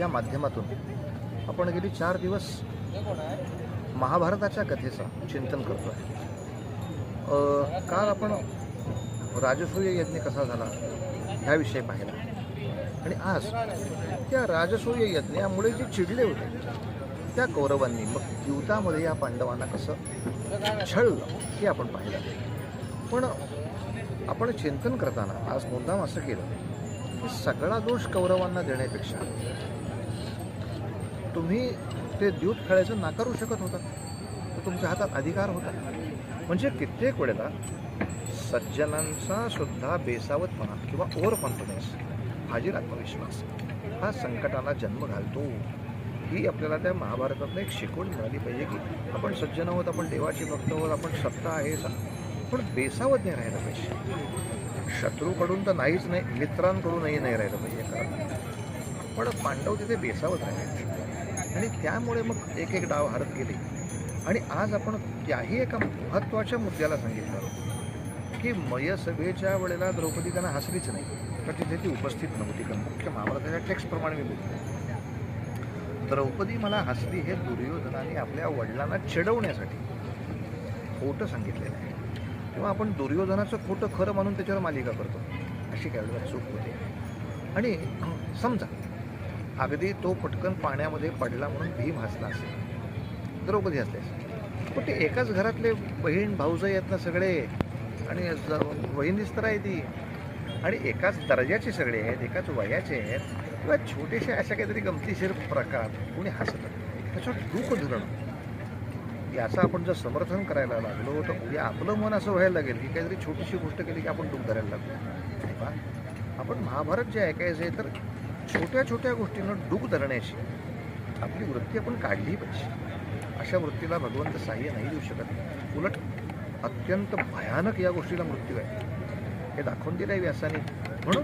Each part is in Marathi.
या माध्यमातून आपण गेली चार दिवस महाभारताच्या कथेचं चिंतन करतो आहे काल आपण राजसूय यज्ञ कसा झाला ह्याविषयी पाहिला. आणि आज त्या राजसूय यज्ञामुळे जे चिडले होते त्या कौरवांनी मग युद्धामध्ये या पांडवांना कसं छळलं हे आपण पाहिलं. पण आपण चिंतन करताना आज मुद्दाम असं केलं सगळा दोष कौरवांना देण्यापेक्षा तुम्ही ते द्यूत खेळायचं नाकारू शकत होता. तर तुमच्या हातात अधिकार होता. म्हणजे कित्येक वेळेला सज्जनांचा सुद्धा बेसावतपणा किंवा ओव्हर कॉन्फिडन्स हाजीर आत्मविश्वास हा संकटाला जन्म घालतो. ही आपल्याला त्या महाभारतातनं एक शिकवण मिळाली पाहिजे की आपण सज्जन आहोत आपण देवाची भक्त आहोत आपण सत्ता आहे पण बेसावत नाही राहायला पाहिजे. शत्रूकडून तर नाहीच नाही मित्रांकडूनही नाही राहिलं पाहिजे कारण. पण पांडव तिथे बेसावत राहिले. आणि त्यामुळे मग एक एक डाव हरत गेले. आणि आज आपण त्याही एका महत्त्वाच्या मुद्द्याला सांगितलं. की मयसभेच्या वेळेला द्रौपदी त्यांना हसलीच नाही. तर तिथे ती उपस्थित नव्हती. कारण मुख्य महाभारताच्या टेक्स्टप्रमाणे मी बोलतो. द्रौपदी मला हसली हे दुर्योधनाने आपल्या वडिलांना चिडवण्यासाठी खोटं सांगितलेलं आहे. किंवा आपण दुर्योधनाचं खोटं खरं मानून त्याच्यावर मालिका करतो. अशी काही वेळेला चूक होते. आणि समजा अगदी तो पटकन पाण्यामध्ये पडला म्हणून भीम हसला असेल. द्रौपदी हसले असेल. पण ते एकाच घरातले बहीण भाऊजं आहेत ना सगळे. आणि बहिणीच तर आहे ती. आणि एकाच दर्जाचे सगळे आहेत एकाच वयाचे आहेत. किंवा छोटेसे अशा काहीतरी गमतीशीर प्रकार. कोणी हसतात त्याच्यावर दुःख धुरणं याचं आपण जर समर्थन करायला लागलो तर उद्या आपलं मन असं व्हायला लागेल की काहीतरी छोटीशी गोष्ट केली की आपण डूक धरायला लागलो. का? आपण महाभारत जे ऐकायचं आहे तर छोट्या छोट्या गोष्टींना डूक धरण्याची आपली वृत्ती आपण काढली पाहिजे. अशा वृत्तीला भगवंत सहाय्य नाही देऊ शकत. उलट अत्यंत भयानक या गोष्टीला मृत्यू आहे. हे दाखवून दिलं आहे व्यासाने. म्हणून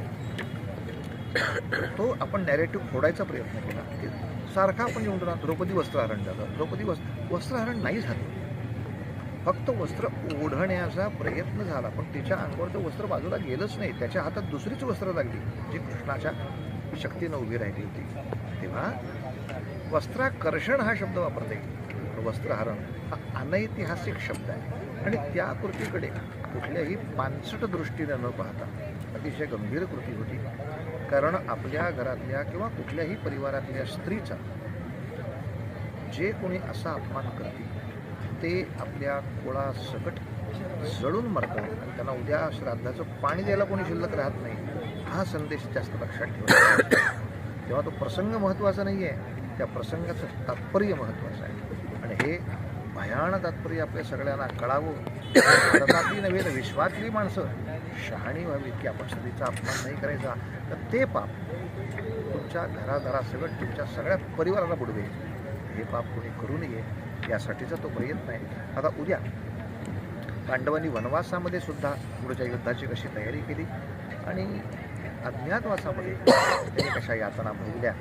तो आपण नॅरेटिव्ह फोडायचा प्रयत्न केला. सारखा आपण येऊन राहतो. द्रौपदी वस्त्रहरण झालं द्रौपदी वस्त्र वस्त्रहरण नाही झालं. फक्त वस्त्र ओढण्याचा प्रयत्न झाला. पण तिच्या अंगावरचं वस्त्र बाजूला गेलंच नाही. त्याच्या हातात दुसरीच वस्त्र लागली. जी कृष्णाच्या शक्तीनं उभी राहिली होती. तेव्हा वस्त्राकर्षण हा शब्द वापरता येईल. वस्त्रहरण हा अनैतिहासिक शब्द आहे. आणि त्या कृतीकडे कुठल्याही पानसट दृष्टीने न पाहता अतिशय गंभीर कृती होती. कारण आपल्या घरातल्या किंवा कुठल्याही परिवारातल्या स्त्रीचा जे कोणी असा अपमान करते ते आपल्या कोळासकट जळून मरतात आणि त्यांना उद्या श्राद्धाचं पाणी द्यायला कोणी शिल्लक राहत नाही हा संदेश जास्त लक्षात ठेवा तेव्हा तो प्रसंग महत्त्वाचा नाही आहे त्या प्रसंगाचं तात्पर्य महत्त्वाचं आहे. आणि हे भयान तात्पर्य आपल्या सगळ्यांना कळावं भारतातली नव्हे तर विश्वातली माणसं शहाणी व्हावी की आपण स्त्रीचा अपमान नाही करायचा. तर ते पाप तुमच्या घराघरासकट तुमच्या सगळ्या परिवाराला बुडवे हे पाप कोणी करू नये यासाठीचा तो प्रयत्न आहे. आता उद्या पांडवांनी वनवासामध्ये सुद्धा पुढच्या युद्धाची कशी तयारी केली आणि अज्ञातवासामध्ये त्यांनी कशा यातना भोगल्या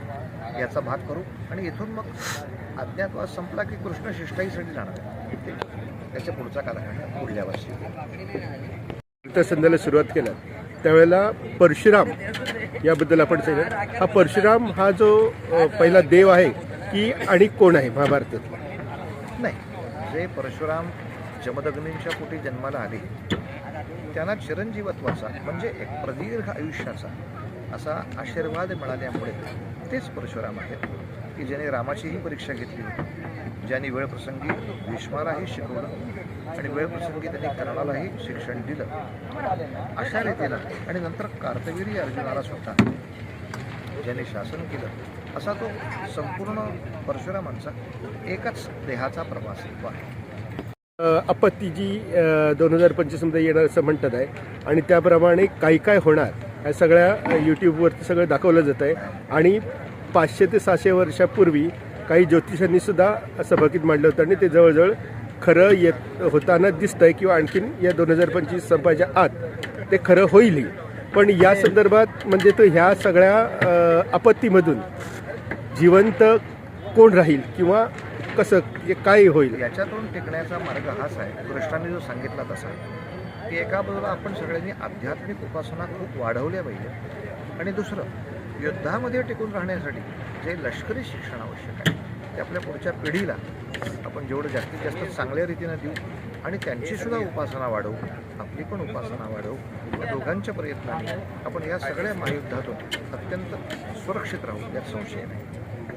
याचा भाग करू आणि इथून मग अज्ञातवास संपला की कृष्ण शिष्टाईसाठी जाणार. आहे. त्याच्या पुढचा कालखंड पुढल्या वर्षी. संध्याला सुरुवात केल्या त्यावेळेला परशुराम याबद्दल आपण सांगितलं हा परशुराम हा जो पहिला देव आहे की आणि कोण आहे महाभारतात? नाही जे परशुराम जमदग्नींच्या पोटी जन्माला आले त्यांना चिरंजीवत्वाचा म्हणजे एक प्रदीर्घ आयुष्याचा असा आशीर्वाद मिळाल्यामुळे तेच परशुराम आहेत. की ज्याने रामाचीही परीक्षा घेतली होती ज्यांनी वेळप्रसंगी भीष्मालाही शिकवलं आणि वेळप्रसंगी त्यांनी कर्णालाही शिक्षण दिलं. अशा रीतीला आणि नंतर कार्तवीरी अर्जुनाला सुद्धा ज्याने शासन केलं असा तो संपूर्ण परशुरामांचा एकच देहाचा प्रवास आहे. आपत्ती जी दोन हजार पंचवीसमध्ये येणार असं म्हणतात आहे आणि त्याप्रमाणे काही काय होणार ह्या सगळ्या यूट्यूबवरती सगळं दाखवलं जात आहे. आणि पाचशे ते सहाशे वर्षापूर्वी काही ज्योतिषांनी सुद्धा असं मांडलं होतं आणि ते जवळजवळ खरं येत होताना दिसतं आहे किंवा आणखीन या दोन हजार पंचवीस संपायच्या आत ते खरं होईलही. पण या संदर्भात म्हणजे तो ह्या सगळ्या आपत्तीमधून जिवंत कोण राहील किंवा कसं हे काय होईल? याच्यातून टिकण्याचा मार्ग हाच आहे. कृष्णाने जो सांगितला तसा की एका बाजूला आपण सगळ्यांनी आध्यात्मिक उपासना खूप वाढवल्या पाहिजे आणि दुसरं युद्धामध्ये टिकून राहण्यासाठी जे लष्करी शिक्षण आवश्यक आहे ते आपल्या पुढच्या पिढीला आपण जेवढं जास्तीत जास्त चांगल्या रीतीनं देऊ आणि त्यांचीसुद्धा उपासना वाढवू आपली पण उपासना वाढवू या दोघांच्या प्रयत्नाने आपण या सगळ्या महायुद्धातून अत्यंत सुरक्षित राहू यात संशय नाही.